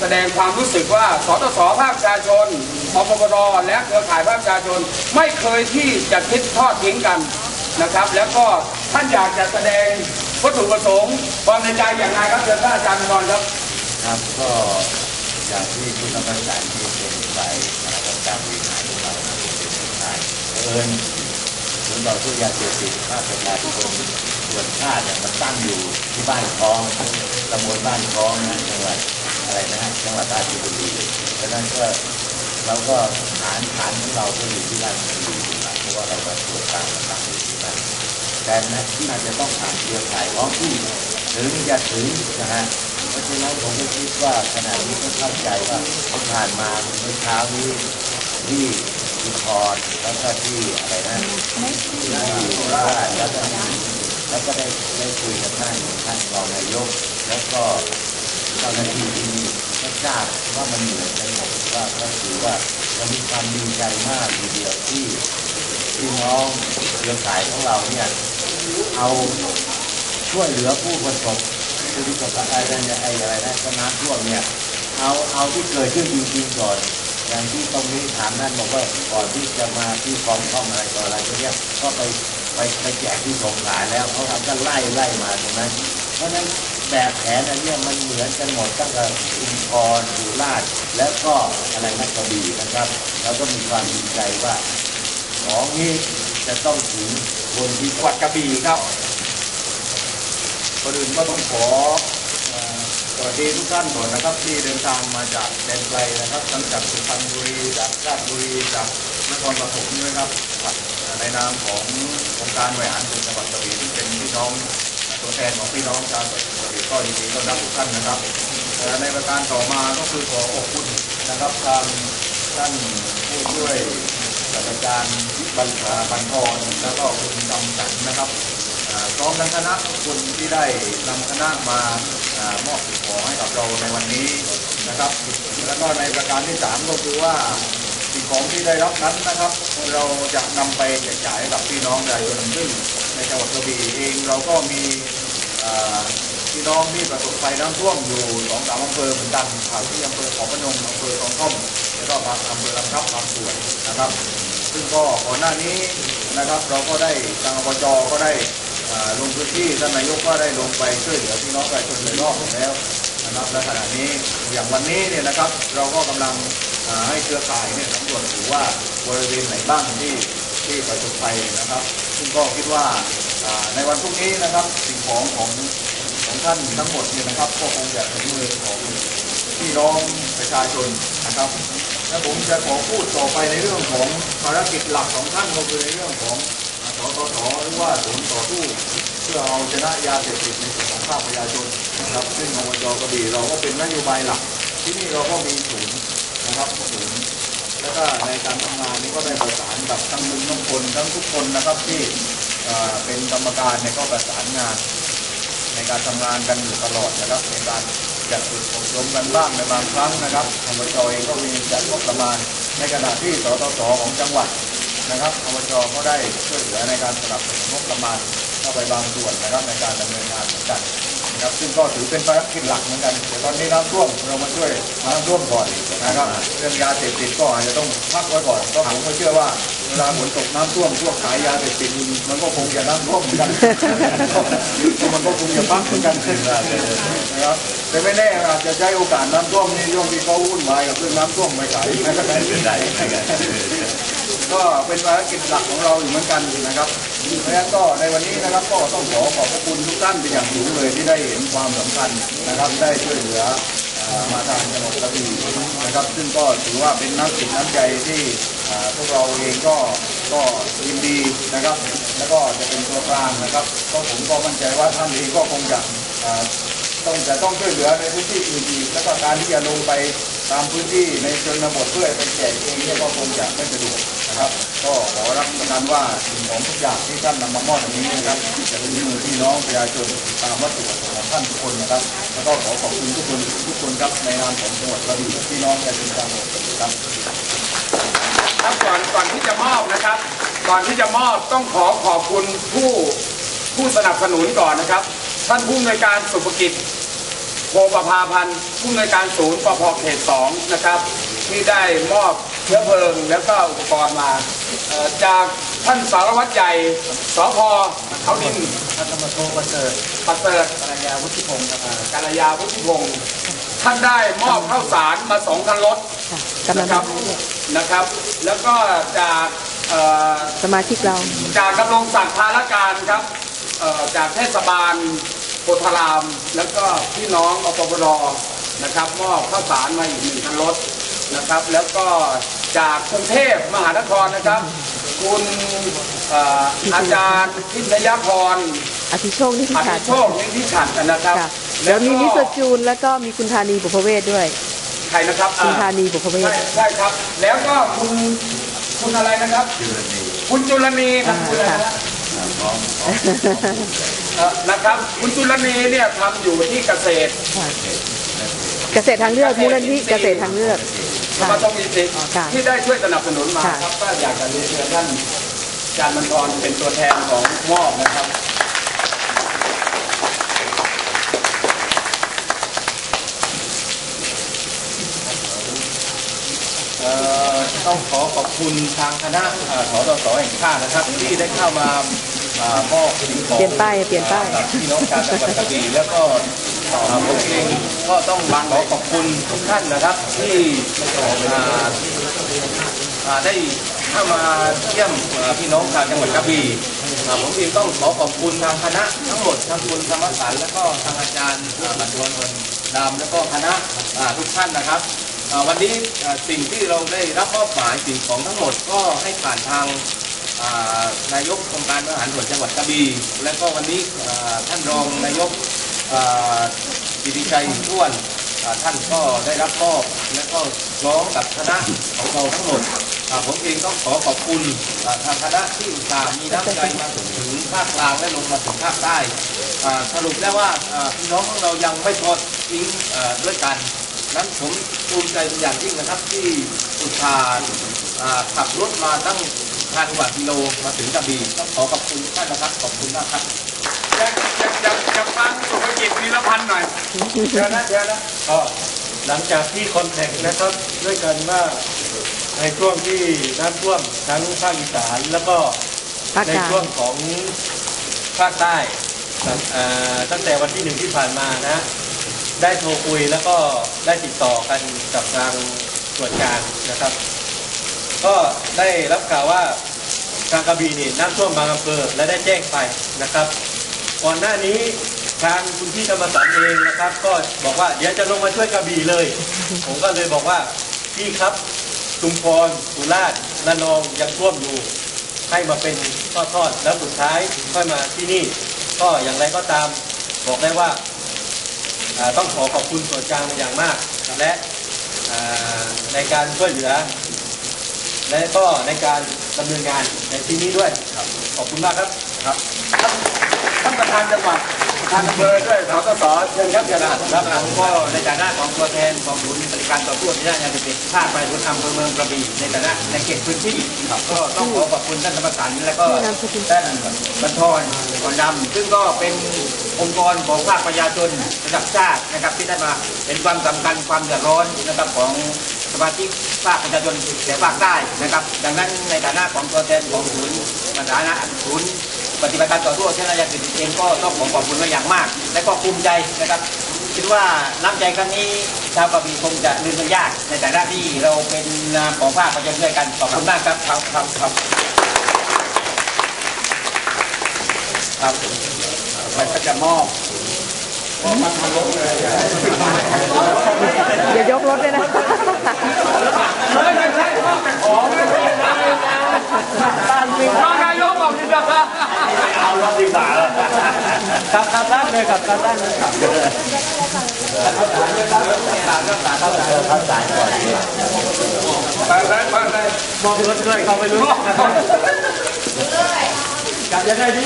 แสดงความรู้สึกว่าสตสภาคประชาชนอปปรและเครือข่ายภาคประชาชน ไม่เคยที่จะคิดทอดทิ้งกันนะครับ แล้วก็ท่านอยากจะแสดงวัตถุประสงค์ความในใจอย่างไรครับเชิญท่านอาจารย์นนท์ครับครับก็อย่างที่คุณธรรมศาสตร์ที่เป็นฝ่ายคณะกรรมการบริหารของเราเป็นประธานเอิญศูนย์ต่อสู้ยาเสพติดภาคประชาชนส่วนชาติเนี่ยมันตั้งอยู่ที่บ้านคลองตำบลบ้านคลองนะจังหวัด อะไรนะฮะจังหวัดราชบุรีเพราะฉะนั้นก็เราก็ฐานฐานของเราก็อยู่ที่ราชบุรีเพราะว่าเรามาตรวจตามมาตั้งอยู่ที่นั่นแต่นะน่าจะต้องผ่านเครือข่ายท้องที่ถึงจะถึงนะฮะเพราะฉะนั้นผมก็คิดว่าขณะนี้ก็เข้าใจว่าที่ผ่านมาเมื่อเช้านี้ที่อุทรแล้วก็ที่อะไรนะที่โคราชแล้วก็แล้วก็ได้ได้คุยกับท่านท่านรองนายกแล้วก็ เจ้าหน้าที่ที่นี่ก็ทราบว่ามันเหมือนกันหมดว่าก็ถือว่าเรามีความดีใจมากทีเดียวที่พี่น้องเครือข่ายของเราเนี่ยเอาช่วยเหลือผู้ประสบผู้ที่ประสบอะไรนี่ยไอ้อะไรนะก็น้ำท่วมเนี่ยเอาเอาที่เกิดขึ้นจริงๆก่อนอย่างที่ตรงนี้ถามนั่นบอกว่าก่อนที่จะมาที่กองท่อมอะไรต่ออะไรพวกเนี้ยก็ไปไปไปแจกที่สงขลาแล้วเขาทำก็ไล่ไล่มาตรงนั้นเพราะฉะนั้น แบบแผนอันเนี้ยมันเหมือนกันหมดตั้งแต่อุมพรสุราษฎร์แล้วก็อะไรนะกระบี่นะครับเราก็มีความดีใจว่าของนี้จะต้องถึงคนที่จังหวัดกระบี่ครับก่อนอื่นก็ต้องขอเอ่อสวัสดีทุกท่านก่อนนะครับที่เดินทางมาจากแดนไกลนะครับทั้งจากสุพรรณบุรีจากราชบุรีจากนครปฐมนะครับในนามขององค์การบริหารส่วนจังหวัดกระบี่ที่เป็นพี่น้อง ตัวแทนของพี่น้องชาวจังหวัดกระบี่ก็ยินดีต้อนรับทุกท่านนะครับในประการต่อมาก็คือขอขอบคุณนะครับทางท่านผู้ช่วยศาสตราจารย์บรรอ่าบรรพรแล้วก็คุณดำสันนะครับพร้อมทั้งคณะคุณที่ได้นำคณะมามอบสิ่งของให้กับเราในวันนี้นะครับ แล้วก็ในประการที่สามก็คือว่าสิ่งของที่ได้รับนั้นนะครับ เราจะนำไปแจกจ่ายให้กับพี่น้องประชาชนซึ่ง ในจังหวัดกระบี่เองเราก็มีพี่น้องที่ประสบภัยน้ำท่วมอยู่สองสามอำเภอเหมือนกันครับที่อำเภอขอพนมอำเภอคลองท่อมแล้วก็บางอำเภอลำทับบางส่วนนะครับ ซึ่งก็ก่อนหน้านี้นะครับ เราก็ได้ทางอบจก็ได้ลงพื้นที่ท่านนายกก็ได้ลงไปช่วยเหลือพี่น้องประชาชนรอบแล้วนะครับและขณะนี้อย่างวันนี้เนี่ยนะครับ เราก็กำลังให้เครือข่ายเนี่ยสำรวจดูว่าบริเวณไหนบ้างที่ ที่ประสบภัยนะครับ ซึ่งก็คิดว่าในวันพรุ่งนี้นะครับสิ่งของของของท่านทั้งหมดเนี่ยนะครับก็คงจะถึงมือของพี่น้องประชาชนนะครับและผมจะขอพูดต่อไปในเรื่องของภารกิจหลักของท่านก็คือในเรื่องของสตสหรือว่าศูนย์ต่อสู้เพื่อเอาชนะยาเสพติดในส่วนของภาคประชาชนนะครับ ซึ่งอบจกระบี่เราก็เป็นนโยบายหลัก ที่นี่เราก็มีศูนย์นะครับศูนย์ แล้วก็ในการทำงานนี้ก็ได้ประสานกับทั้งมุมทั้งคนทั้งทุกคนนะครับที่เป็นกรรมการเนี่ยก็ประสานงาน ในการทำงานกันอยู่ตลอดนะครับ ในการจัดฝึกอบรมกันบ้างในบางครั้งนะครับอบจเองก็มีจัดงบประมาณ ในขณะที่สตสของจังหวัดนะครับอบจก็ได้ช่วยเหลือในการสนับสนุนงบประมาณเข้าไปบางส่วนนะครับในการดำเนินงานเหมือนกัน นะครับซึ่งก็ถือเป็นภารกิจหลักเหมือนกันแต่ตอนนี้น้ำท่วมเรามาช่วยน้ำท่วมก่อนนะครับเรื่องยาเสพติดก็อาจจะต้องพักไว้ก่อนเพราะผมก็เชื่อว่าเวลาฝนตกน้ำท่วมพวกขายยาเสพติดมันก็คงจะน้ำท่วมเหมือนกันมันก็คงจะพักเหมือนกันนะครับแต่ไม่แน่อาจจะใช้โอกาสน้ำท่วมนี่ช่วงที่เขาวุ่นวายกับเรื่องน้ำท่วมไปขายนะครับเป็ไรนะครับ ก็เป็นภารกิจหลักของเราอยู่เหมือนกันนะครับเพราะฉะนั้นก็ในวันนี้นะครับก็ต้องขอขอบพระคุณทุกท่านเป็นอย่างสูงเลยที่ได้เห็นความสำคัญนะครับ ได้ช่วยเหลือมาทางจังหวัดกระบี่นะครับ ซึ่งก็ถือว่าเป็นน้ำจิตน้ำใจที่พวกเราเองก็ก็ยินดีนะครับ แล้วก็จะเป็นตัวกลางนะครับก็ผมก็มั่นใจว่าท่านเองก็คงจะต้องจะต้องช่วยเหลือในพื้นที่อื่นอีกแล้วก็การที่จะลงไปตามพื้นที่ในชนบทเพื่อไปแจกเองเนี่ยก็คงจะไม่สะดวก นะครับ ก็ขอรับประกันว่าสิ่งของทุกอย่างที่ท่านนำมามอบวันนี้นะครับจะเป็นมือพี่น้องประชาชนตามวัตถุประสงค์ของท่านทุกคนนะครับแล้วก็ขอขอบคุณทุกคนทุกคนครับในนามของจังหวัดกระบี่พี่น้องประชาชนจังหวัดกระบี่ครับครับก่อนก่อนที่จะมอบนะครับ ก่อนที่จะมอบต้องขอขอบคุณผู้ผู้สนับสนุนก่อนนะครับ ท่านผู้อำนวยการสุภกิจโพประภาพันธ์ผู้อำนวยการศูนย์ปพเขตสองนะครับ ที่ได้มอบ เชื้อเพลิงแล้วก็อุปกรณ์มาเอ่อจากท่านสารวัตรใหญ่สพเขาดินท่านธรรมโทประเสริฐประเสริฐภรรยาวุฒิพงศ์ครับกัลยาวุฒิพงศ์ท่านได้มอบข้าวสารมาสองคันรถค่ะกำลังนะครับนะครับ แล้วก็จากเอ่อสมาชิกเรา จากดำรงศักดิ์ภารการครับเอ่อจากเทศบาลโพธาราม แล้วก็พี่น้องอปปรนะครับ มอบข้าวสารมาอีกหนึ่งคันรถนะครับ แล้วก็ จากกรุงเทพมหานครนะครับ คุณเอ่ออาจารย์พิทยาพรอธิโชคนิธิอฉัภิตรโชคนิธิฉัตรนะครับค่ะแล้วมีมิสเตอร์จูนแล้วก็มีคุณธานีบุพเวศด้วย ใครนะครับคุณอ่าธานีบุพเวศ ใช่ใช่ครับ แล้วก็คุณคุณอะไรนะครับจุลนีคุณจุลนีนะคุณอะไรนะพร้อมเอ่อนะครับคุณจุลนีเนี่ยทำอยู่ที่เกษตรค่ะเกษตรทางเลือกมูลนิธิเกษตรทางเลือก สมาคมอินทรีย์ค่ะที่ได้ช่วยสนับสนุนมาค่ะครับก็อยากจะเรียนเชิญท่านอาจารย์บรรทรเป็นตัวแทนของมอบนะครับเอ่อต้องขอขอบคุณทางคณะเอ่อสสสแห่งชาตินะครับ ที่ได้เข้ามามามอบสิ่งของเปลี่ยนป้ายเปลี่ยนป้ายกับพี่น้องชาวจังหวัดกระบี่แล้วก็ เอ่อผมเองก็ต้องขอขอบคุณทุกท่านนะครับ ที่ได้เข้ามาเยี่ยมพี่น้องชาวจังหวัดกระบี่ผมเองต้องขอขอบคุณทางคณะทั้งหมดทั้งคุณธรรมศาลแล้วก็ทางอาจารย์บัตรวนนดำแล้วก็คณะทุกท่านนะครับวันนี้สิ่งที่เราได้รับมอบหมายสิ่งของทั้งหมดก็ให้ผ่านทางนายกองค์การบริหารส่วนจังหวัดกระบี่และก็วันนี้ท่านรองนายก กิติชัยท้วนท่านก็ได้รับมอบและก็ร้องกับคณะของเราทั้งหมดผมเองต้องขอขอบคุณทางคณะที่อุตส่าห์มีน้ำใจมาถึงภาคกลางและลงมาถึงภาคใต้สรุปแล้วว่าพี่น้องของเรายังไม่ทอดทิ้งด้วยกัน นั้นผมภูมิใจเป็นอย่างยิ่งนะครับที่อุตส่าห์ขับรถมาตั้งพันกว่ากิโลมาถึงกระบี่ต้องขอขอบคุณทุกท่านนะครับขอบคุณมากครับ อยากอยากอยากอยากฟังสุภกิจนิรพันธ์หน่อยเชิญนะเชิญนะก็หลังจากที่คอนแทคนะครับด้วยกันว่าในช่วงที่น้ำท่วมทั้งภาคอีสานแล้วก็ในช่วงของภาคใต้ตั้งแต่วันที่หนึ่งที่ผ่านมานะ ได้โทรคุยแล้วก็ได้ติดต่อกันกับทางส่วนกลางนะครับ ก็ได้รับข่าวว่าทางกระบี่นี่น้ำท่วมบางอำเภอและได้แจ้งไปนะครับ ก่อนหน้านี้ทางคุณพี่ธรรมสันเองนะครับ ก็บอกว่าเดี๋ยวจะลงมาช่วยกระบี่เลย ผมก็เลยบอกว่าพี่ครับชุมพรสุราษฎร์ระนองยังท่วมอยู่ให้มาเป็นทอดๆแล้วสุดท้ายค่อยมาที่นี่ ก็อย่างไรก็ตามบอกได้ว่าต้องขอขอบคุณส่วนกลางอย่างมาก และในการช่วยเหลือ และก็ในการดำเนินงานในที่นี้ด้วยขอบคุณมากครับครับ ประธานจังหวัดประธานอำเภอด้วยสสสเชิญครับเชิญครับครับผมก็ในฐานะของตัวแทนของศูนย์บริการต่อสู้ยายาเสพติดภาคไปศูนย์อำเภอเมืองกระบี่ในฐานะในเขตพื้นที่ครับก็ต้องขอขอบคุณท่านธรรมสันและก็ชื่อนามสกุลท่านบรรทอนก่อนดำซึ่งก็เป็นองค์กรของภาคประชาชนระดับชาตินะครับที่ได้มาเป็นความสำคัญความเดือดร้อนนะครับของสมาชิกภาคประชาชนแต่ภาคใต้นะครับ ดังนั้นในฐานะของตัวแทนของศูนย์ในฐานะศูนย์ ปฏิบัติการต่อสู้เช่นยาเสพติดเองก็ต้องขอขอบคุณมาอย่างมาก และก็ภูมิใจนะครับคิดว่าน้ำใจครั้งนี้ชาวกระบี่คงจะลืมมันยากในฐานะที่เราเป็นของภาคประชาชนด้วยกันขอบคุณมากครับครับครับครับครับมันก็จะมอบมอบมันลงเลยอย่ายกรถเลยนะ เฮ้ยไม่ใช่ของไม่ใช่รองนายกบอกดีกว่าเอารถดีกว่าครับครับด้านเลยครับครับด้านเลยครับไปไปไปไปมองรถด้วยเขาไปรู้ครับกลับยังไงดี